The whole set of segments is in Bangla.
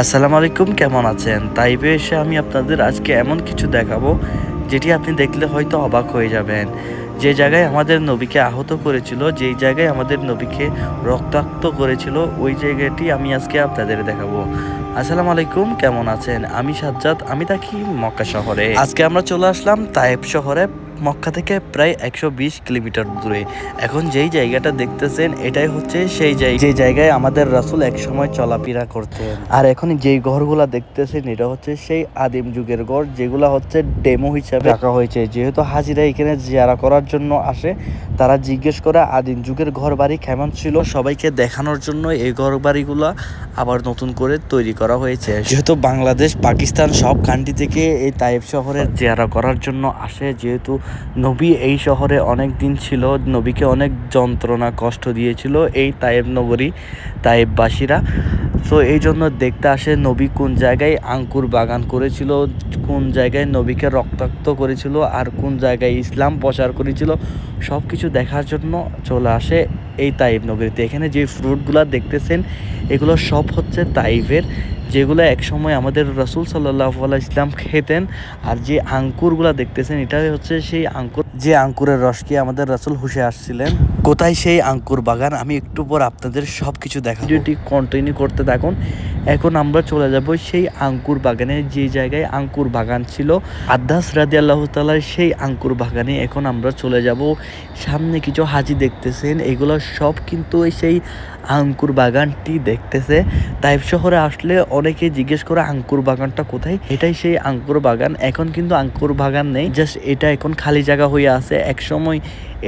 আসসালামু আলাইকুম, কেমন আছেন? তাইবে এসে আমি আপনাদের আজকে এমন কিছু দেখাবো, যেটি আপনি দেখলে হয়তো অবাক হয়ে যাবেন। যে জায়গায় আমাদের নবীকে আহত করেছিল, যেই জায়গায় আমাদের নবীকে রক্তাক্ত করেছিল, ওই জায়গাটি আমি আজকে আপনাদের দেখাবো। আসসালামু আলাইকুম, কেমন আছেন? আমি সাজ্জাদ, আমি থাকি মক্কা শহরে। আজকে আমরা চলে আসলাম তায়েব শহরে। মক্কা থেকে প্রায় একশো বিশ কিলোমিটার দূরে। এখন যেই জায়গাটা দেখতেছেন, এটাই হচ্ছে সেই জায়গা। যে জায়গায় আমাদের রাসুল একসময় চলাফেরা করতেন। আর এখন যেই ঘরগুলা দেখতেছেন, এটা হচ্ছে সেই আদিম যুগের ঘর, যেগুলা হচ্ছে ডেমো হিসাবে রাখা হয়েছে। যেহেতু হাজিরা এখানে জিয়ারা করার জন্য আসে, তারা জিজ্ঞেস করে আদিম যুগের ঘর বাড়ি কেমন ছিল? সবাইকে দেখানোর জন্য এই ঘর বাড়িগুলা আবার নতুন করে তৈরি করা হয়েছে। যেহেতু বাংলাদেশ, পাকিস্তান সব কান্ট্রি থেকে এই তাইব শহরে জিয়ারা করার জন্য আসে, যেহেতু নবী এই শহরে অনেক দিন ছিল, নবীকে অনেক যন্ত্রণা, কষ্ট দিয়েছিল এই তায়েব নগরী, তায়েববাসীরা। তো এই জন্য দেখতে আসে নবী কোন জায়গায় আঙ্কুর বাগান করেছিল, কোন জায়গায় নবীকে রক্তাক্ত করেছিল, আর কোন জায়গায় ইসলাম প্রচার করেছিল সব কিছু দেখার জন্য চলে আসে এই তাইব নগরীতে। এখানে যে ফ্রুটগুলো দেখতেছেন, এগুলো সব হচ্ছে তাইবের, যেগুলো একসময় আমাদের রসুল সাল্লাহ ইসলাম খেতেন। আর যে আঙ্কুরগুলো দেখতেছেন, এটাই হচ্ছে সেই আঙ্কুর। যে আঙ্কুরের রসকে আমাদের রসুল হুসে আসছিলেন। কোথায় সেই আঙ্কুর বাগান? আমি একটু পর আপনাদের সব কিছু দেখা ভিডিওটি কন্টিনিউ করতে থাকুন। এখন আমরা চলে যাব সেই আঙ্কুর বাগানে, যে জায়গায় আঙ্কুর বাগান ছিল। আদাস রাদি আল্লাহ তালার সেই আঙ্কুর বাগানে এখন আমরা চলে যাব। সামনে কিছু হাজি দেখতেছেন, এগুলো সব কিন্তু সেই আঙ্কুর বাগানটি দেখতেছে। তাইব শহরে আসলে অনেকে জিজ্ঞেস করে, আঙ্কুর বাগানটা কোথায়? এটাই সেই আঙ্কুর বাগান। এখন কিন্তু আঙ্কুর বাগান নেই, জাস্ট এটা এখন খালি জায়গা হয়ে আছে। এক সময়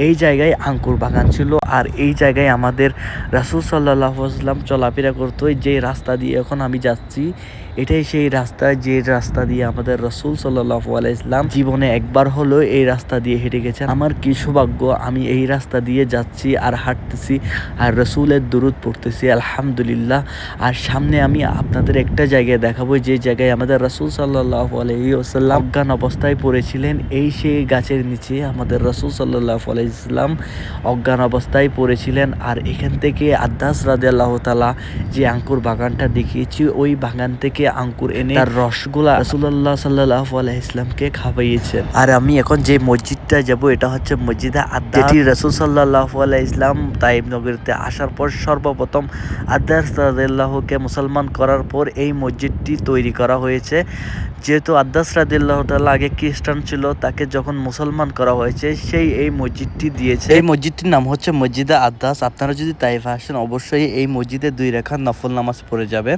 এই জায়গায় আঙ্কুর বাগান ছিল, আর এই জায়গায় আমাদের রাসুল সাল্লাহ আসলাম চলাফেরা করতো, যে রাস্তা দিয়ে এখন আমি যাচ্ছি। এটাই সেই রাস্তা, যে রাস্তা দিয়ে আমাদের রসুল সাল্লাহ আলাইসলাম জীবনে একবার হলো এই রাস্তা দিয়ে হেঁটে গেছে আমার কি সৌভাগ্য, আমি এই রাস্তা দিয়ে যাচ্ছি আর হাঁটতেছি আর রসুলের দূরত পড়তেছি, আলহামদুলিল্লাহ। আর সামনে আমি আপনাদের একটা জায়গায় দেখাবো, যে জায়গায় আমাদের রসুল সাল্লাহ আলহি ওসাল্লাম অজ্ঞান অবস্থায় পড়েছিলেন। এই সেই গাছের নিচে আমাদের রসুল সাল্লাহ আলাইসলাম অজ্ঞান অবস্থায় পড়েছিলেন। আর এখান থেকে আদাস রাদে আল্লাহ তালা যে আঙ্কুর বাগানটা দেখিয়েছি, ওই বাগান থেকে আঙ্কুর এনে তার রসগোলা রসুল্লাহ সাল্লাহ আলাইসলামকে খাওয়াইয়েছেন। আর আমি এখন যে মসজিদটা যাব, এটা হচ্ছে মসজিদে আদা। যেটি রসুল সাল্লাহ ইসলাম তাইব নগরীতে আসার পর সর্বপ্রথম আদার রাদিল্লাহকে মুসলমান করার পর এই মসজিদটি তৈরি করা হয়েছে। যেহেতু আদাস রাদিল্লাহ তাল্লাহ আগে খ্রিস্টান ছিল, তাকে যখন মুসলমান করা হয়েছে, সেই এই মসজিদটি দিয়েছে। এই মসজিদটির নাম হচ্ছে মসজিদে আদাস আপনারা যদি তাইফা আসেন, অবশ্যই এই মসজিদে দুই রেখা নফল নামাজ পড়ে যাবেন।